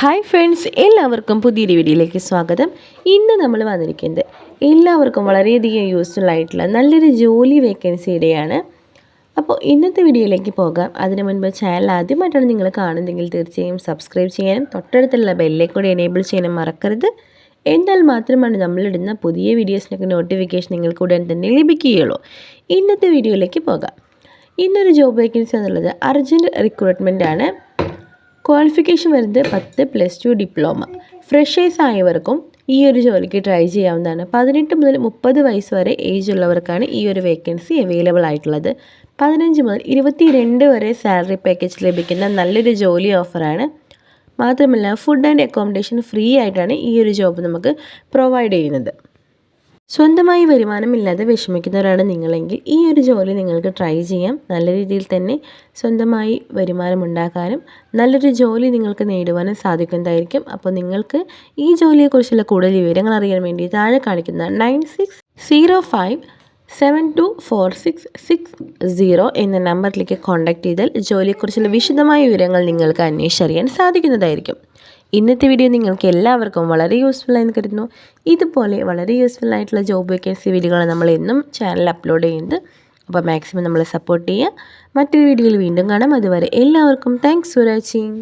Hi friends എല്ലാവർക്കും പുതിയൊരു വീഡിയോയിലേക്ക് സ്വാഗതം. ഇന്ന് നമ്മൾ വന്നിരിക്കുന്നത് എല്ലാവർക്കും വളരെയധികം യൂസ്ഫുൾ ആയിട്ടുള്ള നല്ലൊരു ജോലി വേക്കൻസിയുടെയാണ് അപ്പോൾ ഇന്നത്തെ വീഡിയോയിലേക്ക് പോകാം. അതിനു മുൻപ് ചാനൽ ആദ്യമായിട്ടാണ് നിങ്ങൾ കാണുന്നതെങ്കിൽ തീർച്ചയായും സബ്സ്ക്രൈബ് ചെയ്യാനും തൊട്ടടുത്തുള്ള ബെല്ലേ കൂടി എനേബിൾ ചെയ്യാനും മറക്കരുത്. എന്നാൽ മാത്രമാണ് നമ്മളിടുന്ന പുതിയ വീഡിയോസിനൊക്കെ നോട്ടിഫിക്കേഷൻ നിങ്ങൾക്ക് ഉടൻ തന്നെ ലഭിക്കുകയുള്ളൂ. ഇന്നത്തെ വീഡിയോയിലേക്ക് പോകാം. ഇന്നൊരു ജോബ് വേക്കൻസി എന്നുള്ളത് അർജന്റ് റിക്രൂട്ട്മെന്റ് ആണ്. ക്വാളിഫിക്കേഷൻ വരുന്നത് പത്ത് പ്ലസ് ടു ഡിപ്ലോമ. ഫ്രഷേഴ്സ് ആയവർക്കും ഈ ഒരു ജോലിക്ക് ട്രൈ ചെയ്യാവുന്നതാണ്. പതിനെട്ട് മുതൽ മുപ്പത് വയസ്സ് വരെ ഏജ് ഉള്ളവർക്കാണ് ഈ ഒരു വേക്കൻസി അവൈലബിൾ ആയിട്ടുള്ളത്. പതിനഞ്ച് മുതൽ ഇരുപത്തി രണ്ട് വരെ സാലറി പാക്കേജ് ലഭിക്കുന്ന നല്ലൊരു ജോലി ഓഫറാണ് മാത്രമല്ല ഫുഡ് ആൻഡ് അക്കോമഡേഷൻ ഫ്രീ ആയിട്ടാണ് ഈ ഒരു ജോബ് നമുക്ക് പ്രൊവൈഡ് ചെയ്യുന്നത്. സ്വന്തമായി വരുമാനമില്ലാതെ വിഷമിക്കുന്നവരാണ് നിങ്ങളെങ്കിൽ ഈ ഒരു ജോലി നിങ്ങൾക്ക് ട്രൈ ചെയ്യാം. നല്ല രീതിയിൽ തന്നെ സ്വന്തമായി വരുമാനം ഉണ്ടാക്കാനും നല്ലൊരു ജോലി നിങ്ങൾക്ക് നേടുവാനും സാധിക്കുന്നതായിരിക്കും. അപ്പോൾ നിങ്ങൾക്ക് ഈ ജോലിയെക്കുറിച്ചുള്ള കൂടുതൽ വിവരങ്ങൾ അറിയാൻ വേണ്ടി താഴെ കാണിക്കുന്ന nine six zero five seven two four six six zero എന്ന നമ്പറിലേക്ക് കോൺടാക്ട് ചെയ്താൽ ജോലിയെക്കുറിച്ചുള്ള വിശദമായ വിവരങ്ങൾ നിങ്ങൾക്ക് അന്വേഷിച്ചറിയാൻ സാധിക്കുന്നതായിരിക്കും. ഇന്നത്തെ വീഡിയോ നിങ്ങൾക്ക് എല്ലാവർക്കും വളരെ യൂസ്ഫുൾ ആയെന്ന് കരുതുന്നു. ഇതുപോലെ വളരെ യൂസ്ഫുൾ ആയിട്ടുള്ള ജോബ് വേക്കൻസി വീഡിയോകൾ നമ്മൾ എന്നും ചാനൽ അപ്ലോഡ് ചെയ്യുന്നത്. അപ്പോൾ മാക്സിമം നമ്മളെ സപ്പോർട്ട് ചെയ്യുക. മറ്റൊരു വീഡിയോയിൽ വീണ്ടും കാണാം. അതുവരെ എല്ലാവർക്കും താങ്ക്സ് ഫോർ വാച്ചിങ്